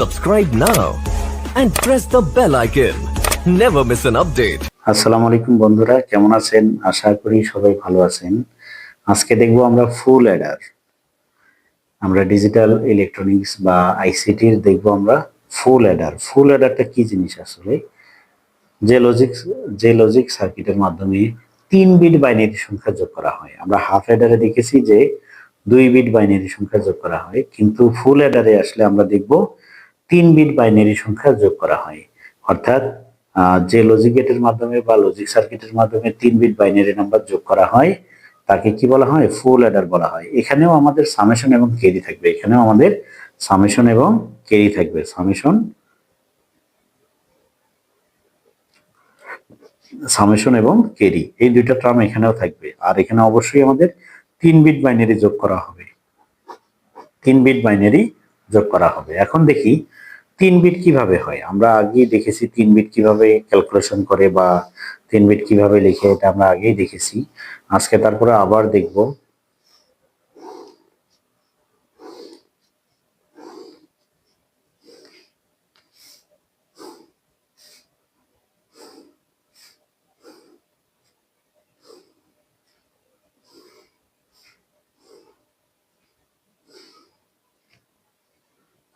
Subscribe now and press the bell icon. Never miss an update. আসসালামু আলাইকুম বন্ধুরা, কেমন আছেন? আশা করি সবাই ভালো আছেন। আজকে দেখব আমরা ফুল অ্যাডার আমরা ডিজিটাল ইলেকট্রনিক্স বা আইসিটির দেখব আমরা ফুল অ্যাডার ফুল অ্যাডারটা কি জিনিস আসলে? যে লজিক যে লজিক সার্কিটের মাধ্যমে তিন বিট বাইনারি সংখ্যা যোগ করা হয়। আমরা হাফ অ্যাডারে দেখেছি যে দুই বিট বাইনারি সংখ্যা যোগ করা হয়। কিন্তু ফুল অ্যাডারে আসলে আমরা দেখব তিন বিট বাইনারি সংখ্যা যোগ করা হয়। অর্থাৎ যে লজিক গেটের মাধ্যমে বা লজিক সার্কিটের মাধ্যমে তিন বিট বাইনারি নাম্বার যোগ করা হয়, তাকে কি বলা হয়? ফুল অ্যাডার বলা হয়। এখানেও আমাদের সামেশন এবং কেরি থাকবে। এখানেও আমাদের সামেশন এবং কেরি থাকবে। সামেশন সামেশন এবং কেরি এই দুইটা টার্ম এখানেও থাকবে। আর এখানে অবশ্যই আমাদের তিন বিট বাইনারি যোগ করা হবে। তিন বিট বাইনারি যোগ করা হবে। এখন দেখি তিন বিট কীভাবে হয়। আমরা আগেই দেখেছি তিন বিট কীভাবে ক্যালকুলেশন করে বা তিন বিট কীভাবে লিখে, এটা আমরা আগেই দেখেছি। আজকে তারপরে আবার দেখব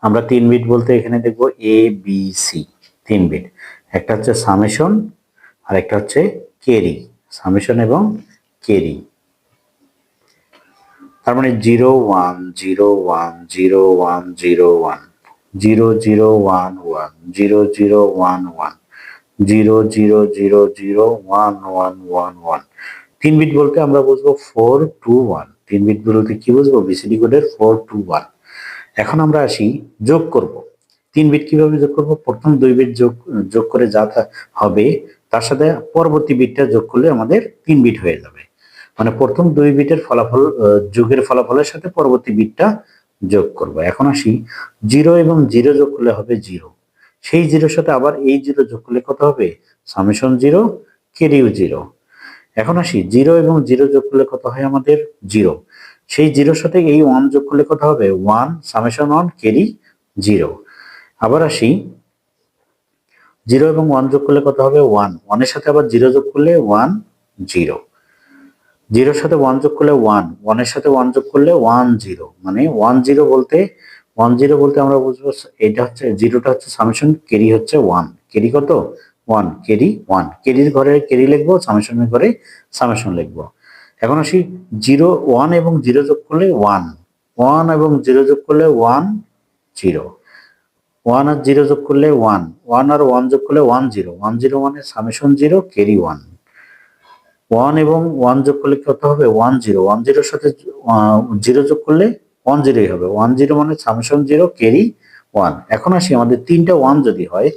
আমরা তিন বিট বলতে এখানে দেখব এ বি সি তিন বিট একটা হচ্ছে সামেশন আর একটা হচ্ছে কেরি সামেশন এবং কেরি তার মানে zero one zero one zero one zero one zero zero one one zero zero one one zero zero zero zero one one one one তিন bit বলতে আমরা বুঝব ফোর টু ওয়ান তিন bit বলতে কি বুঝব? বিসিডি কোডের ফোর টু ওয়ান এখন আমরা আসি যোগ করব। তিন বিট কীভাবে যোগ করব? প্রথম দুই বিট যোগ যোগ করে যা হবে, তার সাথে পরবর্তী বিটটা যোগ করলে আমাদের তিন বিট হয়ে যাবে। মানে প্রথম দুই বিটের ফলাফল যোগের ফলাফলের সাথে পরবর্তী বিটটা যোগ করব। এখন আসি জিরো এবং জিরো যোগ করলে হবে জিরো সেই জিরোর সাথে আবার এই জিরো যোগ করলে কত হবে? সামেশন জিরো কেরিউ জিরো এখন আসি জিরো এবং জিরো যোগ করলে কত হয় আমাদের? জিরো সেই জিরোর সাথে এই ওয়ান যোগ করলে কত হবে? One summation one carry zero আবার আসি। জিরো এবং ওয়ান যোগ করলে কত হবে? ওয়ান ওয়ানের সাথে আবার জিরো যোগ করলে ওয়ান জিরো জিরোর সাথে ওয়ান যোগ করলে ওয়ান ওয়ানের সাথে ওয়ান যোগ করলে ওয়ান জিরো মানে ওয়ান জিরো বলতে ওয়ান জিরো বলতে আমরা বুঝব এটা হচ্ছে জিরোটা হচ্ছে সামেশন কেরি হচ্ছে ওয়ান কেরি কত? ওয়ান কেরি ওয়ান কেরির ঘরে কেরি লিখব সামেশনের ঘরে সামেশন লিখব। এখন আসি জিরো ওয়ান এবং জিরো যোগ করলে ওয়ান। ওয়ান এবং জিরো যোগ করলে ওয়ান, জিরো। ওয়ান আর জিরো যোগ করলে ওয়ান। ওয়ান আর ওয়ান যোগ করলে ওয়ান, জিরো। ওয়ান, জিরো মানে summation zero carry one one এবং ওয়ান যোগ করলে কত হবে? One, zero. ওয়ান, জিরোর সাথে জিরো যোগ করলে ওয়ান, জিরোই হবে। ওয়ান, জিরো মানে সামেশন জিরো কেরি ওয়ান এখন আসি আমাদের তিনটা ওয়ান যদি হয়,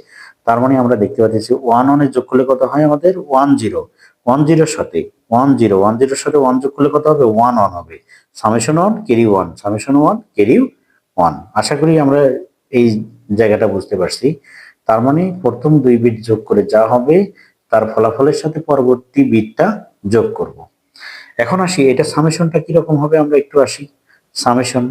তার মানে আমরা দেখতে পাচ্ছি ওয়ান ওয়ানে যোগ করলে কত হয় আমাদের? One, zero. ওয়ান, জিরোর সাথে। ওয়ান জিরো ওয়ান জিরোর সাথে ওয়ান যোগ করলে কত হবে? ওয়ান ওয়ান হবে। Summation one carry one summation one carry one আশা করি আমরা এই জায়গাটা বুঝতে পারছি। তার মানে প্রথম দুই বিট যোগ করে যা হবে, তার ফলাফলের সাথে পরবর্তী বিটটা যোগ করব। এখন আসি, এটা সামেশনটা কীরকম হবে আমরা একটু আসি। সামেশন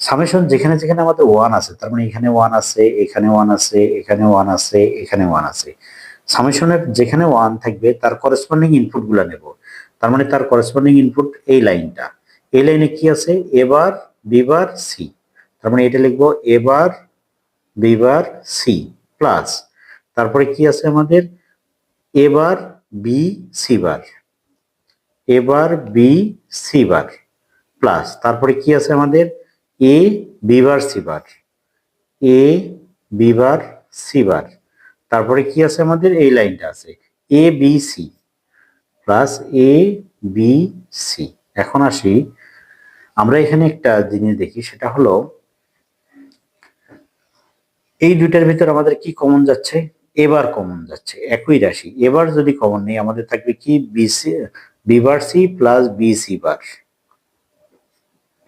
সামেশন যেখানে যেখানে আমাদের ওয়ান আছে, তার মানে এখানে ওয়ান আছে, এখানে ওয়ান আছে, এখানে ওয়ান আছে, এখানে ওয়ান আছে। সামেশনের যেখানে ওয়ান থাকবে, তার করেসপন্ডিং ইনপুটগুলা নেব। তার মানে তার করেসপন্ডিং ইনপুট এই লাইনটা। এই লাইনে কি আছে? এবার বিবার সি তার মানে এটা লিখব এবার বিবার সি প্লাস তারপরে কি আছে আমাদের? এবার বি সি বার এবার বি সি বার প্লাস তারপরে কি আছে আমাদের? A B bar C bar A B bar C bar তারপরে কি আছে আমাদের? এই লাইনটা আছে। A B C plus A B C এখন আসি। আমরা এখানে একটা জিনিস দেখি, সেটা হলো, এই দুইটার ভিতর আমাদের কি কমন যাচ্ছে? এবার কমন যাচ্ছে। একই রাশি। এবার যদি কমন নেই, আমাদের থাকবে কি? B C B bar C plus B C bar.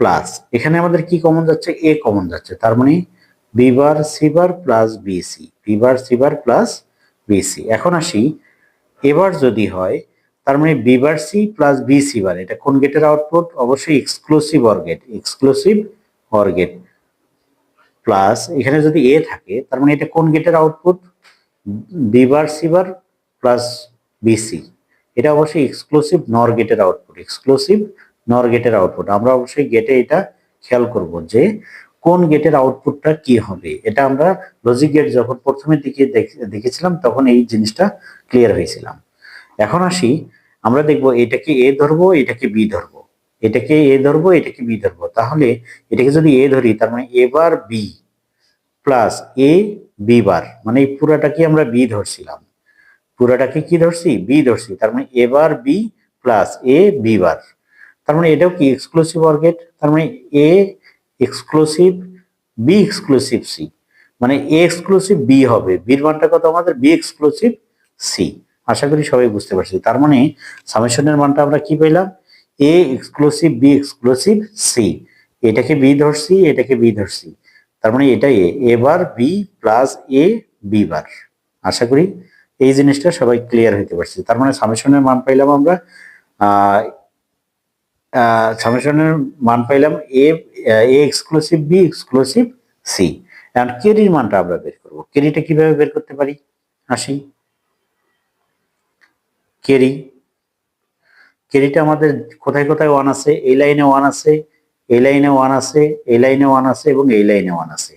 Plus এখানে আমাদের কি কমন যাচ্ছে? এ কমন যাচ্ছে। তার মানে B bar C bar plus B C B bar C bar plus B C. এখন আসি, এবার যদি হয়, তার মানে B bar C plus B C bar এটা কোন গেটের আউটপুট অবশ্যই exclusive or gate exclusive or gate plus এখানে যদি এ থাকে, তার মানে এটা কোন গেটের output B bar bar plus B C. এটা অবশ্যই এক্সক্লুসিভ নর গেটের আউটপুট এক্সক্লুসিভ নর গেটের আউটপুট আমরা অবশ্যই গেটে এটা খেয়াল করব যে কোন গেটের আউটপুটটা কি হবে? এটা আমরা লজিক গেট যখন প্রথমের দিকে দেখেছিলাম, তখন এই জিনিসটা ক্লিয়ার হয়েছিলাম। এখন আসি, আমরা দেখব এটাকে এ ধরবো এটাকে বি ধরবো। এটাকে এ ধরবো এটাকে বি ধরবো। তাহলে এটাকে যদি এ ধরি, তার মানে A bar B plus A B bar মানে এই পুরাটাকে আমরা বি ধরছিলাম। পুরাটাকে কি ধরছি? বি ধরছি, তার মানে A bar B plus A B bar. তার মানে এটাও কি এক্সক্লুসিভ অর্গেট তার মানে A exclusive, B exclusive C. মানে এ এক্সক্লুসিভ বি হবে। বির মানটা কত আমাদের? B exclusive C. আশা করি সবাই বুঝতে পারছি। তার মানে সামেশনের মানটা আমরা কি পেলাম A exclusive, B exclusive, C. এটাকে বি ধরছি, এটাকে বি ধরছি। তার মানে এটা এ। এবার B plus A B bar. আশা করি এই জিনিসটা সবাই ক্লিয়ার হইতে পারছি। তার মানে সামেশনের মান পাইলাম আমরা সামেশনের মান পাইলাম A A exclusive B exclusive C এখন কেরির মানটা আমরা বের করব। কেরিটা কীভাবে বের করতে পারি? আসি। কেরি কেরিটা আমাদের কোথায় কোথায় ওয়ান আছে? এই লাইনে ওয়ান আছে, এই লাইনে ওয়ান আছে, এই লাইনে ওয়ান আছে এবং এই লাইনে ওয়ান আছে।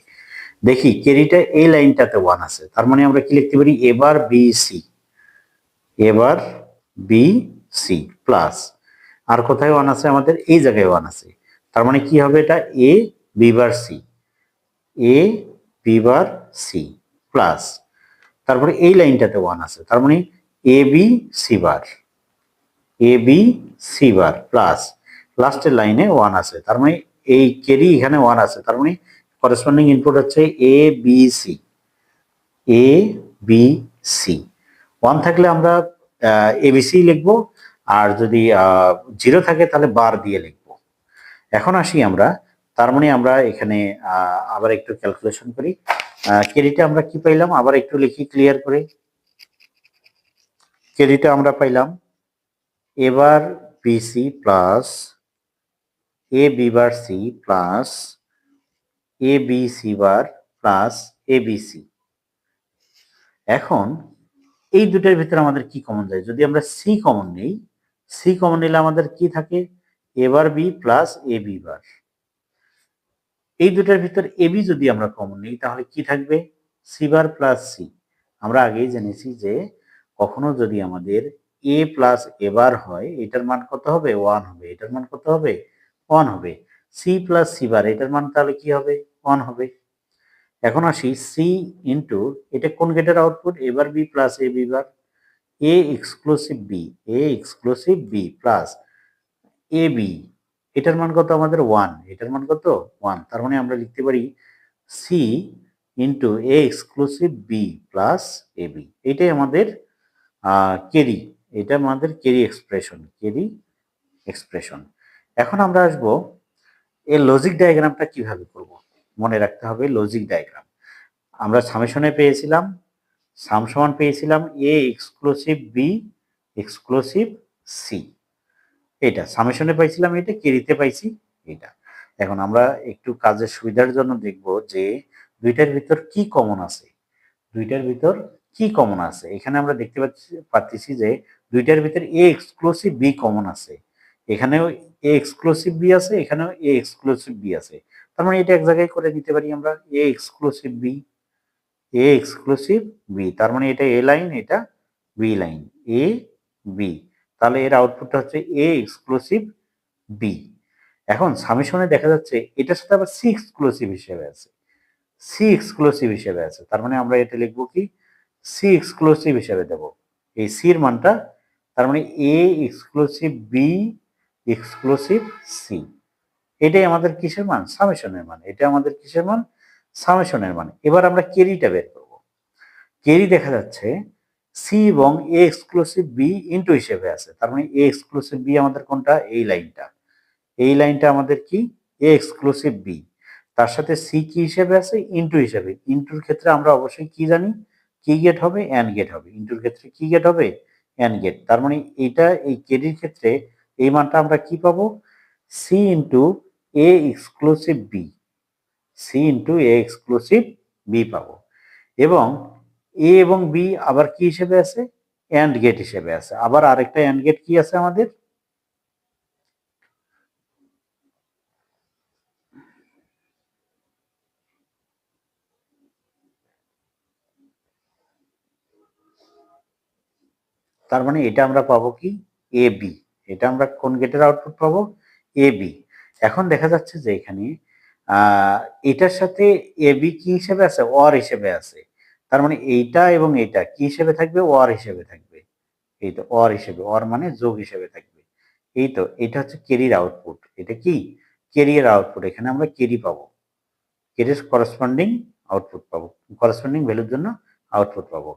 দেখি কেরিটা এই লাইনটাতে ওয়ান আছে। তার মানে আমরা কি লিখতে পারি? এবার বি সি এবার বি সি প্লাস আর কোথায় ওয়ান আছে? আমাদের এই জায়গায় ওয়ান আছে। তার মানে কি হবে এটা? A B bar C A B bar C plus তারপরে এই লাইনটাতে ওয়ান আছে। তার মানে A B C bar A B C bar plus লাস্টের লাইনে ওয়ান আছে। তার মানে এই কেরি এখানে ওয়ান আছে। তার মানে করেসপন্ডিং ইনপুট হচ্ছে A B C A B C one থাকলে আমরা এবিসি লিখব। আর যদি জিরো থাকে তাহলে বার দিয়ে লিখব। এখন আসি আমরা, তার মানে আমরা এখানে আবার একটু ক্যালকুলেশন করি। কেরিটা আমরা কি পাইলাম? আবার একটু লিখি ক্লিয়ার করে। কেরিটা আমরা পাইলাম, এবার B C plus A B bar C plus A B C bar plus A B C এখন এই দুটার ভিতরে আমাদের কি কমন যায়? যদি আমরা সি কমন নেই সি কমন নিলে আমাদের কি থাকে? এবার B plus A B bar এই দুটার ভিতর এ বি যদি আমরা কমন নিই, তাহলে কি থাকবে? সি বার প্লাস সি আমরা আগেই জেনেছি যে কখনো যদি আমাদের এ প্লাস এবার হয়, এটার মান কত হবে? ওয়ান হবে। এটার মান কত হবে? ওয়ান হবে। সি প্লাস সি বার এটার মান তাহলে কি হবে? ওয়ান হবে। এখন আসি সি ইন্টু এটা কোন গেটের আউটপুট এবার B plus A B bar A exclusive B A exclusive B plus A B এটার মান কত আমাদের ওয়ান এটার মান কত ওয়ান তার মানে আমরা লিখতে পারি C into A exclusive B plus A B এটাই আমাদের কেরি এটা আমাদের কেরি এক্সপ্রেশন কেরি এক্সপ্রেশন এখন আমরা আসব এর লজিক ডায়াগ্রামটা কীভাবে করব? মনে রাখতে হবে লজিক ডায়াগ্রাম আমরা সামেশনে পেয়েছিলাম সাম সমান পেয়েছিলাম A exclusive B exclusive C এটা সামেশনে পাইছিলাম এটা, কেরিতে পাইছি এটা। এখন আমরা একটু কাজের সুবিধার জন্য দেখব যে দুইটার ভিতর কি কমন আছে। দুইটার ভিতর কি কমন আছে? এখানে আমরা দেখতে পাচ্ছি পাচ্ছি যে দুইটার ভিতর এ এক্সক্লুসিভ বি কমন আছে। এখানেও এ এক্সক্লুসিভ বি আছে, এখানেও এ এক্সক্লুসিভ বি আছে। তার মানে এটা এক জায়গায় করে দিতে পারি আমরা A exclusive B A exclusive B তার মানে এটা এ লাইন এটা বি লাইন এ বি তাহলে এর আউটপুটটা হচ্ছে এ এক্সক্লুসিভ বি এখন সামেশনে দেখা যাচ্ছে এটার সাথে আবার সি এক্সক্লুসিভ হিসেবে আছে। সি এক্সক্লুসিভ হিসেবে আছে, তার মানে আমরা এটা লিখব কি? সি এক্সক্লুসিভ হিসেবে দেব। এই সির মানটা, তার মানে A exclusive B exclusive C এটাই আমাদের কিসের মান? সামেশনের মান। এটা আমাদের কিসের মান? সামেশনের মানে। এবার আমরা কেরিটা বের করব। কেরি দেখা যাচ্ছে সি এবং এ এক্সক্লুসিভ বি ইন্টু হিসেবে আছে। তার মানে এ এক্সক্লুসিভ বি আমাদের কোনটা? এই লাইনটা। এই লাইনটা আমাদের কি? এ এক্সক্লুসিভ বি তার সাথে সি কি হিসেবে আছে? ইন্টু হিসেবে। ইন্টুর ক্ষেত্রে আমরা অবশ্যই কি জানি? কি গেট হবে? অ্যান গেট হবে। ইন্টুর ক্ষেত্রে কি গেট হবে? অ্যান গেট তার মানে এইটা, এই কেরির ক্ষেত্রে এই মানটা আমরা কি পাবো? C into A exclusive B C into A exclusive B পাবো। এবং এ এবং বি আবার কি হিসেবে আছে? অ্যান্ড গেট হিসেবে আছে। আবার আরেকটা অ্যান্ড গেট কি আছে আমাদের? তার মানে এটা আমরা পাবো কি? A B. এটা আমরা কোন গেটের আউটপুট পাবো? A B. এখন দেখা যাচ্ছে যে এখানে এটার সাথে এ বি কি হিসেবে আছে? অর হিসেবে আছে। তার মানে এইটা এবং এটা কি হিসেবে থাকবে? অর হিসেবে থাকবে। এই তো অর হিসেবে। অর মানে যোগ হিসেবে থাকবে। এই তো এটা হচ্ছে কেরির আউটপুট এটা কি? কেরিয়ার আউটপুট এখানে আমরা কেরি পাবো। কেরির করসপন্ডিং আউটপুট পাবো। করসপন্ডিং ভ্যালুর জন্য আউটপুট পাবো।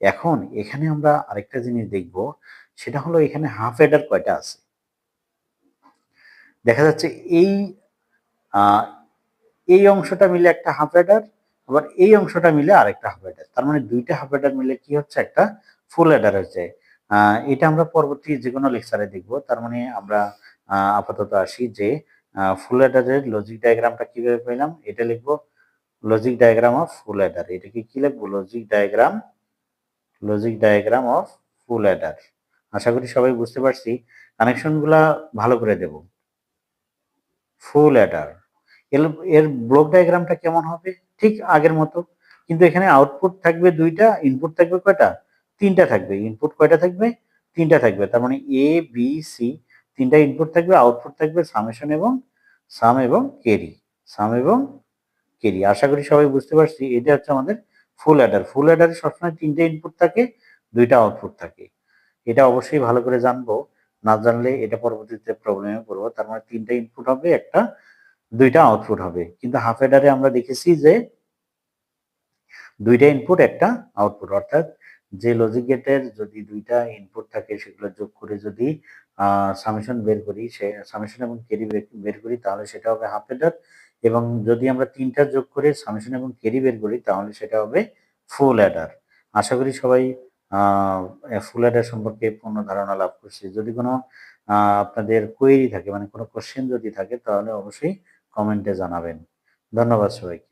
এখন এখানে আমরা আরেকটা জিনিস দেখব। সেটা হলো এখানে হাফ এডার কয়টা আছে? দেখা যাচ্ছে এই এই অংশটা মিলে একটা হাফ এডার আবার এই অংশটা মিলে আরেকটা হাফ অ্যাডার তার মানে দুইটা হাফ অ্যাডার মিলে কি হচ্ছে একটা ফুল অ্যাডার হচ্ছে। এটা আমরা পরবর্তী যে কোনো লেকচারে দেখব। তার মানে আমরা আপাতত আসি যে ফুল অ্যাডারের লজিক ডায়াগ্রামটা কীভাবে পেলাম? এটা লিখব logic diagram of full adder এটাকে কি লিখব? Logic diagram logic diagram of full adder আশা করি সবাই বুঝতে পারছি। কানেকশনগুলা ভালো করে দেব। ফুল অ্যাডার এর ব্লক ডায়াগ্রামটা কেমন হবে? ঠিক আগের মতো। কিন্তু এখানে আউটপুট থাকবে দুইটা ইনপুট থাকবে কয়টা? তিনটা থাকবে। ইনপুট কয়টা থাকবে? তিনটা থাকবে। তার মানে এ বি সি তিনটা ইনপুট থাকবে আউটপুট থাকবে সামেশন এবং সাম এবং কেরি সাম এবং কেরি আশা করি সবাই বুঝতে পারছি। এটা হচ্ছে আমাদের ফুল অ্যাডার ফুল অ্যাডারে সবসময় তিনটে ইনপুট থাকে, দুইটা আউটপুট থাকে। এটা অবশ্যই ভালো করে জানব। না জানলে এটা পরবর্তীতে প্রবলেমে পড়ব। তার মানে তিনটা ইনপুট হবে, একটা দুইটা আউটপুট হবে। কিন্তু হাফ অ্যাডারে আমরা দেখেছি যে দুইটা ইনপুট একটা আউটপুট অর্থাৎ যে লজিক গেটের যদি দুইটা ইনপুট থাকে, সেগুলো যোগ করে যদি সামেশন বের করি, সে সামেশন এবং ক্যারি বের করি, তাহলে সেটা হবে হাফ অ্যাডার এবং যদি আমরা তিনটা যোগ করে সামেশন এবং ক্যারি বের করি, তাহলে সেটা হবে ফুল অ্যাডার আশা করি সবাই ফুল অ্যাডার সম্পর্কে পূর্ণ ধারণা লাভ করছে। যদি কোনো আপনাদের কোয়েরি থাকে মানে কোনো কোশ্চেন যদি থাকে, তাহলে অবশ্যই কমেন্টে জানাবেন। ধন্যবাদ সবাইকে।